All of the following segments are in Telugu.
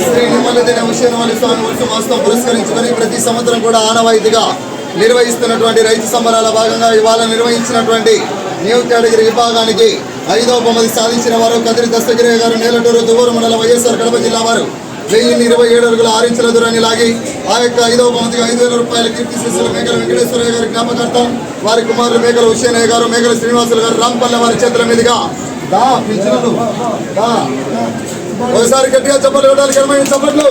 శ్రీ నిమ్మలదిన విశ్వనమలి స్వామి ఉత్సవ మాసం పురస్కరించుకొని ప్రతి సంవత్సరం కూడా ఆనవాయితీగా నిర్వహిస్తున్నటువంటి రైతు సంబరాల భాగంగా ఇవాళ నిర్వహించినటువంటి న్యూ కేటగిరీ విభాగానికి ఐదవ బహుమతి సాధించిన వారు కదిరి దస్తగిరి గారు నేలటూరు దువ్వూరు మండలం వైఎస్ఆర్ కడప జిల్లా వారు. వెయ్యిన్ని ఇరవై ఏడు అడుగుల ఆరించుల దూరాన్ని లాగి ఆ యొక్క ఐదవ బహుమతికి ఐదు వేల రూపాయల కీర్తి శిష్యులు మేకల వెంకటేశ్వరయ్య గారి జ్ఞాపకార్థం వారి కుమారులు మేకల హుషేనయ్య గారు మేకల శ్రీనివాసులు గారు రాంపల్లె వారి చేతుల మీదుగా దా పింఛనులు దా. ఒకసారి గట్టిగా చప్పట్లు కొట్టాలి కరమైన చప్పట్లు.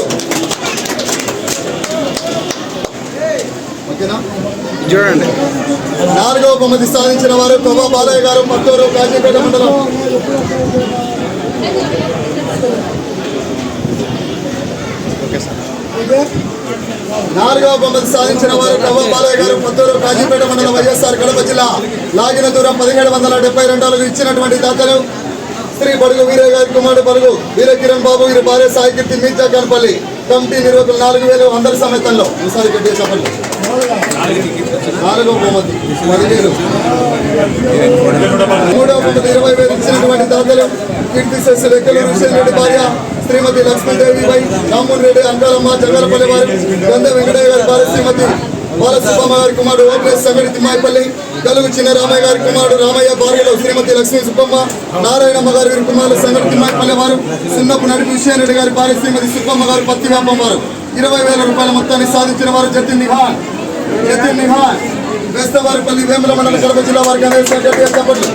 చూడండి. నాలుగవ బహుమతి సాధించిన వారు కొవ్వ బాలయ్య గారు పత్తూరు కాజీపేట మండలం. నాలుగవ బహుమతి సాధించిన వారు కొవ్వ బాలయ్య గారు పత్తూరు కాజీపేట మండలం వైఎస్ఆర్ కడప జిల్లా లాగిన దూరం పదిహేడు వందల డెబ్బై రెండు ఇచ్చినటువంటి దాతలు. శ్రీ బడుగు వీరయ్య గారి కుమారుడు బడుగు వీర కిరణ్ బాబు వీరి భార్య సాయికీర్తి మీర్జా కనపల్లి కమిటీ నిర్వాహకులు నాలుగు వేలు వందల సమేతంలో. ఈసారి గట్టిగా చెప్పండి. నాలుగో బహుమతి. పదివేలు. మూడవ బహుమతి ఇరవై వేలు ఇచ్చినటువంటి దాతలు కీర్తి శేష లెక్కలు హుసేన్ రెడ్డి భార్య శ్రీమతి లక్ష్మీదేవి వై రామ్మోహన్ రెడ్డి అంకాలమ్మ జంగలపల్లి వారి గంధ వెంకటయ్య గారి భార్య శ్రీమతి బాలసుబ్బమ్మ గారి కుమారుడు ఓపీఎస్ సంగడి తిమ్మాయిపల్లి గలుగు చిన్న రామయ్య గారి కుమారుడు రామయ్య భార్యలో శ్రీమతి లక్ష్మీ సుబ్బమ్మ నారాయణమ్మ గారి వీరి కుమారుడు సంగడి తిమ్మాయిపల్లి వారు సున్నపు నడిపి విషయారెడ్డి గారి భార్య శ్రీమతి సుబ్బమ్మ గారు పత్తి వ్యాపం వారు. ఇరవై వేల రూపాయల మొత్తాన్ని సాధించిన వారు జతిన్ నిహాన్. జతిన్ నిహాన్. వేస్తవారిపల్లి వేముల మండల కడప జిల్లా వారికి అనేక చెప్పండి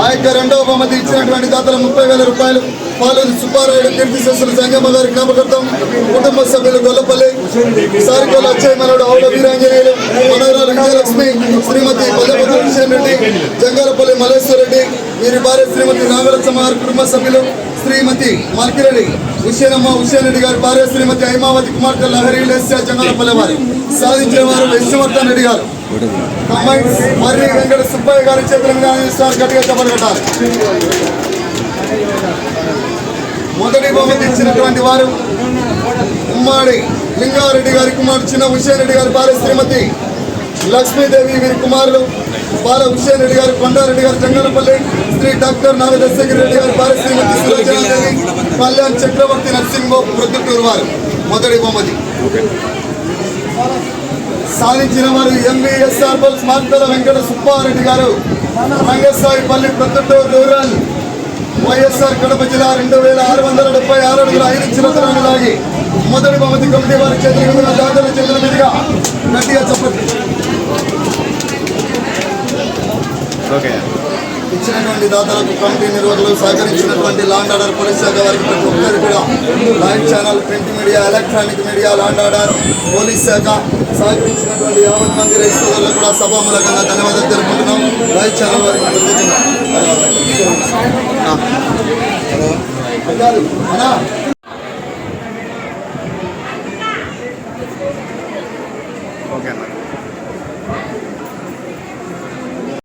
ఆ యొక్క రెండవ బహుమతి ఇచ్చినటువంటి దాతలు ముప్పై వేల రూపాయలు. పాలూరు సుబ్బారాయుడు కీర్తి శేషులు సంగమ్మ గారి జ్ఞాపకార్థం కుటుంబ సభ్యులు గొల్లపల్లి సారికోల అచ్చయ్య మనోడు ఆవుల వీరాంజనేయులు మనోరాలు విజయలక్ష్మి శ్రీమతి పల్లెపతి కిషన్ రెడ్డి జంగారపల్లి మల్లేశ్వర రెడ్డి వీరి భార్య శ్రీమతి నాగరత్న గారి కుటుంబ సభ్యులు శ్రీమతి మల్కిరెడ్డి హుషేనమ్మ హుషేన్ రెడ్డి గారి భార్య శ్రీమతి హైమావతి కుమార్తె లహరి లేస్యా జంగాలపల్లి వారి. సాధించిన వారు విష్ణువర్ధన్ రెడ్డి గారు. అమ్మాయి మర్రి వెంకట సుబ్బయ్య గారి చేతుల గట్టిగా చెప్పబడతారు మొదటి బహుమతి ఇచ్చినటువంటి వారు ఉమ్మాడి లింగారెడ్డి గారి కుమారుడు చిన్న హుషేన్ రెడ్డి గారి భార్య శ్రీమతి లక్ష్మీదేవి వీరి కుమారులు బాల హుషేన్ రెడ్డి గారు కొండారెడ్డి గారు జంగనపల్లి శ్రీ డాక్టర్ నాగదశగిరి రెడ్డి గారి భార్య శ్రీమతి సులోచనాదేవి కళ్యాణ్ చక్రవర్తి నరసింహ ప్రొద్దుటూరు వారు. మొదటి బహుమతి. సాధించిన వారు ఎంవీఎస్ఆర్ బల్స్ మార్తల వెంకట సుబ్బారెడ్డి గారు. రంగస్థాయి పల్లి ప్రొద్దుటూరు రూరల్. వైఎస్ఆర్ కడప జిల్లా రెండు వేల ఆరు వందల డెబ్బై ఆరు అడుగుల ఐదు చిరతరాన్ని లాగి మొదటి బహుమతి కమిటీ వారి చేతుల మీదుగా దాతల చేతుల మీదుగా గట్టిగా చెప్పండి. ఓకే. ఇచ్చినటువంటి దాతలకు కమిటీ నిర్వహణలు సహకరించినటువంటి లాండ్ ఆర్డర్ పోలీస్ శాఖ వారికి ప్రతి ఒక్కరు కూడా live channel print media electronic media law and order police శాఖ సహకరించినటువంటి యాభై మంది రైతులకు కూడా సభామూలకంగా ధన్యవాదాలు తెలుపుకుంటున్నాం. లైవ్ ఛానల్ వారికి ఓకే అన్న.